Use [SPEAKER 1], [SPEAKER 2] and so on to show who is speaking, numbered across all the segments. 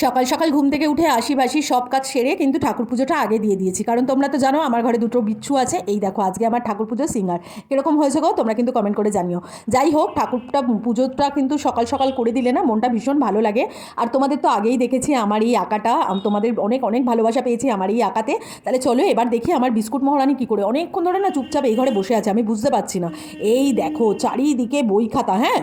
[SPEAKER 1] সকাল সকাল ঘুম থেকে উঠে আশি বাসি সব কাজ সেরে কিন্তু ঠাকুর পুজোটা আগে দিয়ে দিয়েছি। কারণ তোমরা তো জানো, আমার ঘরে দুটো বিচ্ছু আছে। এই দেখো, আজকে আমার ঠাকুর পুজো সিঙ্গার। কীরকম হয়েছে গো? তোমরা কিন্তু কমেন্ট করে জানিও। যাই হোক, ঠাকুরটা পুজোটা কিন্তু সকাল সকাল করে দিলে না, মনটা ভীষণ ভালো লাগে। আর তোমাদের তো আগেই দেখেছি আমার এই আঁকাটা। তোমাদের অনেক অনেক ভালোবাসা পেয়েছি আমার এই আঁকাতে। তাহলে চলো এবার দেখি আমার বিস্কুট মহারানি কী করে। অনেকক্ষণ ধরে না চুপচাপ এই ঘরে বসে আছে, আমি বুঝতে পারছি না। এই দেখো, চারিদিকে বই খাতা হ্যাঁ?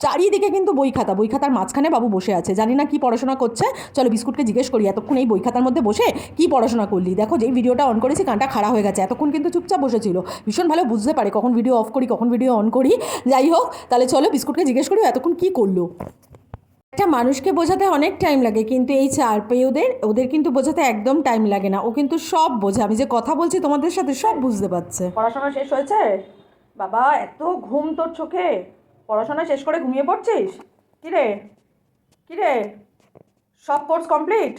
[SPEAKER 1] চারিদিকে কিন্তু বই খাতা, বই খাতার মাঝখানে বাবু বসে আছে। জানি না কি পড়াশোনা করছে। চলো বিস্কুটকে জিজ্ঞেস করি, এতক্ষণ এই বই খাতার মধ্যে বসে কি পড়াশোনা করলি? দেখো যেই ভিডিওটা অন করেছি, কানটা খাড়া হয়ে গেছে। এতক্ষণ কিন্তু চুপচাপ বসেছিল। ভীষণ ভালো বুঝতে পারে কখন ভিডিও অফ করি, কখন ভিডিও অন করি। যাই হোক, তাহলে চলো বিস্কুটকে জিজ্ঞেস করি এতক্ষণ কি করল? একটা মানুষকে বোঝাতে অনেক টাইম লাগে, কিন্তু এই চার পেয়ে ওদের ওদের কিন্তু বোঝাতে একদম টাইম লাগে না। ও কিন্তু সব বোঝে। আমি যে কথা বলছি, তোমাদের সাথে সব বুঝতে পারছে। পড়াশোনা শেষ হয়েছে? বাবা, এত ঘুম তোর চোখে। পড়াশোনা শেষ করে ঘুমিয়ে পড়ছিস? কিরে? কিরে? সব কোর্স কমপ্লিট?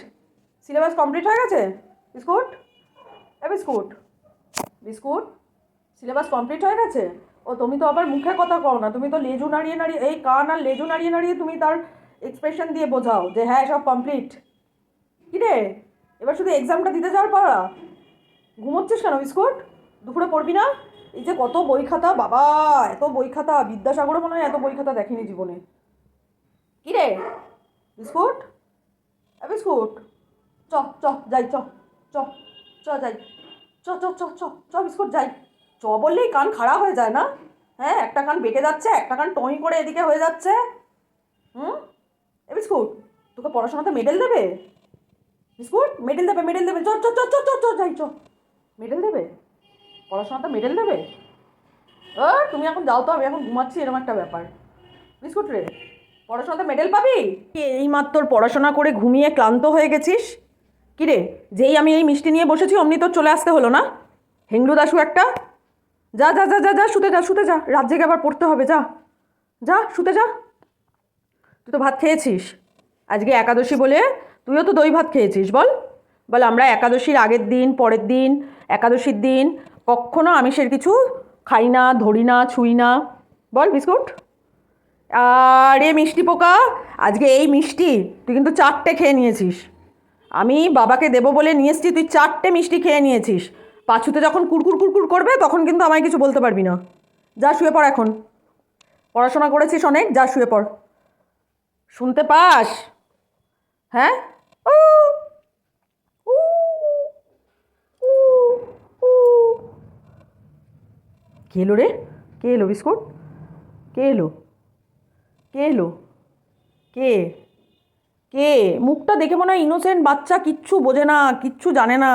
[SPEAKER 1] সিলেবাস কমপ্লিট হয়ে গেছে? বিস্কুট? এ বিস্কুট। বিস্কুট? সিলেবাস কমপ্লিট হয়ে গেছে? ও, তুমি তো আবার মুখে কথা কও না। তুমি তো লেজু নাড়িয়ে নাড়িয়ে, এই কান আর লেজু নাড়িয়ে নাড়িয়ে তুমি তার এক্সপ্রেশন দিয়ে বোঝাও যে হ্যাঁ সব কমপ্লিট। কী রে এবার শুধু এক্সামটা দিতে যাওয়ার পারা ঘুমোচ্ছিস কেন বিস্কুট? দুপুরে পড়বি না? এই যে কত বই খাতা বাবা এত বই খাতা বিদ্যাসাগরও মনে হয় এত বই খাতা দেখেনি জীবনে কী রে বিস্কুট বিস্কুট চ চ যাই চ চ চ যাই চ চ চ চ চ বিস্কুট যাই চ বললেই কান খাড়া হয়ে যায় না হ্যাঁ একটা কান বেঁকে যাচ্ছে একটা কান টই করে এদিকে হয়ে যাচ্ছে হুম এ বিস্কুট তোকে পড়াশোনাতে মেডেল দেবে বিস্কুট মেডেল দেবে মেডেল দেবে চ চ চ চ চ যাই চ পড়াশোনাতে মেডেল দেবে? ও, তুমি এখন যাও তো, আমি এখন ঘুমাচ্ছি এরকম একটা ব্যাপার। বিস্কুট রে, পড়াশোনাতে মেডেল পাবি? এই মাত্র পড়াশোনা করে ঘুমিয়ে ক্লান্ত হয়ে গেছিস? কিরে যেই আমি এই মিষ্টি নিয়ে বসেছি, অমনি তোর চলে আসতে হলো না? হেংলু দাসু একটা। যা যা যা যা যা, শুতে যা শুতে যা, রাত জেগে আবার পড়তে হবে, যা। যা, শুতে যা। তুই তো ভাত খেয়েছিস। আজকে একাদশী বলে তুইও তো দই ভাত খেয়েছিস, বল। বল, আমরা একাদশীর আগের দিন, পরের দিন, একাদশীর দিন কখনো আমিষের কিছু খাই না ধরি না ছুঁই না। বল বিস্কুট? আরে মিষ্টি পোকা আজকে এই মিষ্টি তুই কিন্তু চারটে খেয়ে নিয়েছিস। আমি বাবাকে দেবো বলে নিয়ে এসছি তুই চারটে মিষ্টি খেয়ে নিয়েছিস। পাছুতে যখন কুরকুর কুরকুর করবে তখন কিন্তু আমায় কিছু বলতে পারবি না। যা শুয়ে পড় এখন। পড়াশোনা করেছিস অনেক যা শুয়ে পড়। শুনতে পাস? হ্যাঁ? উ, কে এলো রে? কে এলো বিস্কুট? কে এলো কে? এলো কে? কে মুখটা দেখে মনে হয় ইনোসেন্ট বাচ্চা, কিচ্ছু বোঝে না, কিচ্ছু জানে না।